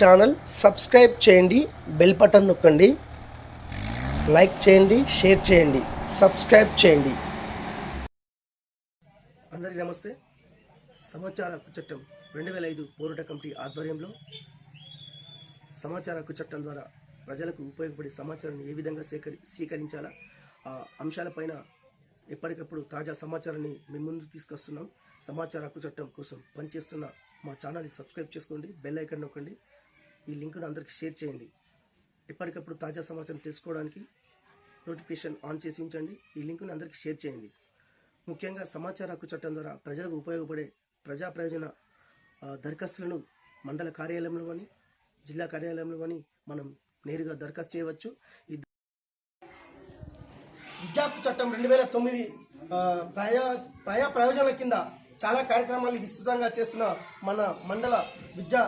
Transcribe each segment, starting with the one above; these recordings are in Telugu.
ఛానల్ సబ్స్క్రైబ్ చేయండి బెల్ బటన్ నొక్కండి లైక్ చేయండి షేర్ చేయండి సబ్స్క్రైబ్ చేయండి. అందరికీ నమస్తే. సమాచార హక్కు చట్టం రెండు వేల ఐదు పోరాట కమిటీ ఆధ్వర్యంలో సమాచార హక్కు చట్టం ద్వారా ప్రజలకు ఉపయోగపడే సమాచారాన్ని ఏ విధంగా సేకరి స్వీకరించాలా ఆ అంశాలపైన ఎప్పటికప్పుడు తాజా సమాచారాన్ని మీ ముందు తీసుకొస్తున్నాం. సమాచార హక్కు చట్టం కోసం పనిచేస్తున్న మా ఛానల్ని సబ్స్క్రైబ్ చేసుకోండి బెల్ ఐకన్ నొక్కండి. ఈ లింక్ను అందరికీ షేర్ చేయండి. ఎప్పటికప్పుడు తాజా సమాచారం తెలుసుకోవడానికి నోటిఫికేషన్ ఆన్ చేసి ఉంచండి. ఈ లింక్ను అందరికీ షేర్ చేయండి. ముఖ్యంగా సమాచార హక్కు చట్టం ద్వారా ప్రజలకు ఉపయోగపడే ప్రజా ప్రయోజన దరఖాస్తులను మండల కార్యాలయంలో కానీ జిల్లా కార్యాలయంలో కానీ మనం నేరుగా దరఖాస్తు చేయవచ్చు. ఈ విద్యా చట్టం రెండు వేల తొమ్మిది ప్రయా ప్రయా ప్రయోజనాల కింద చాలా కార్యక్రమాలు విస్తృతంగా చేస్తున్న మన మండల విద్యా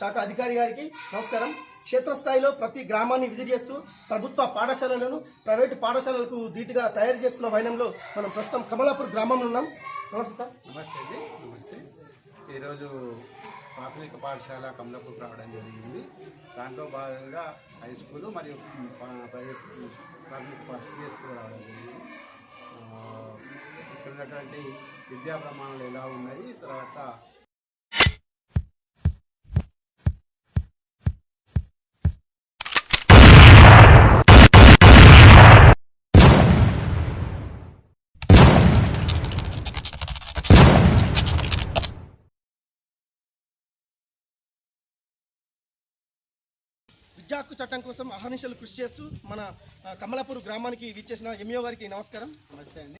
శాఖ అధికారి గారికి నమస్కారం. క్షేత్రస్థాయిలో ప్రతి గ్రామాన్ని విజిట్ చేస్తూ ప్రభుత్వ పాఠశాలలను ప్రైవేటు పాఠశాలలకు ధీటుగా తయారు చేస్తున్న వైనంలో మనం ప్రస్తుతం కమలాపూర్ గ్రామంలో ఉన్నాం. నమస్తే సార్. నమస్తే అండి. నమస్తే. ఈరోజు ప్రాథమిక పాఠశాల కమలాపూర్ రావడం జరిగింది. దాంట్లో భాగంగా హై స్కూలు మరియు ప్రైవేట్ ప్రాథమిక పాఠశాల స్కూల్ రావడం జరిగింది. ఇక్కడ ఉన్నటువంటి విద్యా ప్రమాణాలు ఎలా ఉన్నాయి? తర్వాత విద్యా హక్కు చట్టం కోసం అహర్నిశలు కృషి చేస్తూ మన కమలాపూర్ గ్రామానికి విచ్చేసిన ఎంఈఓ గారికి నమస్కారం. నమస్తే అండి.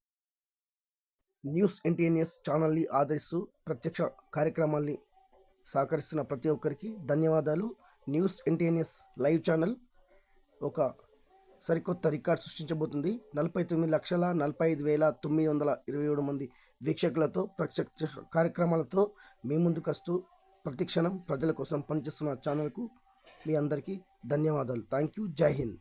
న్యూస్ ఎన్టీఎన్ఎస్ ఛానల్ని ఆదరిస్తూ ప్రత్యక్ష కార్యక్రమాల్ని సహకరిస్తున్న ప్రతి ఒక్కరికి ధన్యవాదాలు. న్యూస్ ఎన్టీఎన్ఎస్ లైవ్ ఛానల్ ఒక సరికొత్త రికార్డ్ సృష్టించబోతుంది. నలభై తొమ్మిది లక్షల నలభై ఐదు వేల తొమ్మిది వందల ఇరవై ఏడు మంది వీక్షకులతో ప్రత్యక్ష కార్యక్రమాలతో మీ ముందుకు వస్తూ ప్రతిక్షణం ప్రజల కోసం పనిచేస్తున్న ఛానల్కు మీ అందరికీ ధన్యవాదాలు. థ్యాంక్ యూ జై హింద్.